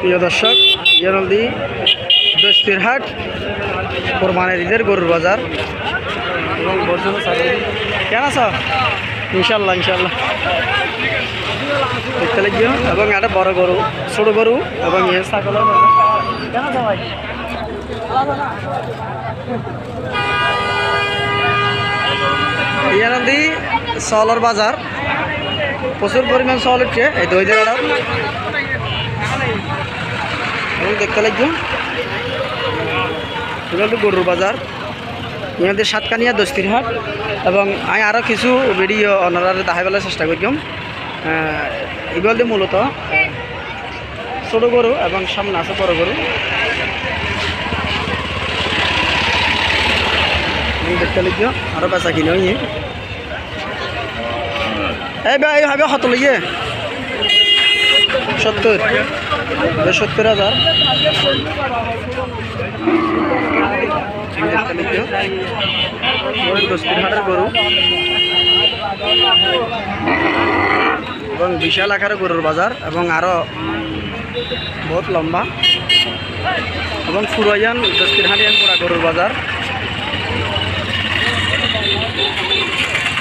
প্রিয় দর্শক ইয়ানলদি দস্তিরহাট কোরবানের ঈদের গরুর বাজার। কেন আছ? ইনশাল্লাহ ইনশাল্লাহ দেখতে লাগিও এবং একটা বড় গরু, ছোট গরু এবং ইয়ে বাজার। কেন আছো ভাই? ইয়ানলদি সলর বাজার। প্রচুর পরিমাণ সল উঠছে। এই দই এবং দেখতে লাগবে। এগুলো গরুর বাজার। ইহাদের সাতকানিয়া দস্তিরহাট। এবং আমি আরও কিছু ভিডিও অনারে দেখাইবেলার চেষ্টা করলাম এগুলো মূলত ছোট গরু এবং সামনে আছে বড় গরু। দেখতে লাগবে। আরও বেচা কিনে ইয়ে এই ভাই, এই ভাবে লইয়ে সত্তর। সত্তর হাজার। হাটের গরু। এবং বিশাল আকারের গরুর বাজার এবং আরও বহুত লম্বা। এবং ফুরাইয়ান দস্তির হাটিয়ান গরুর বাজার।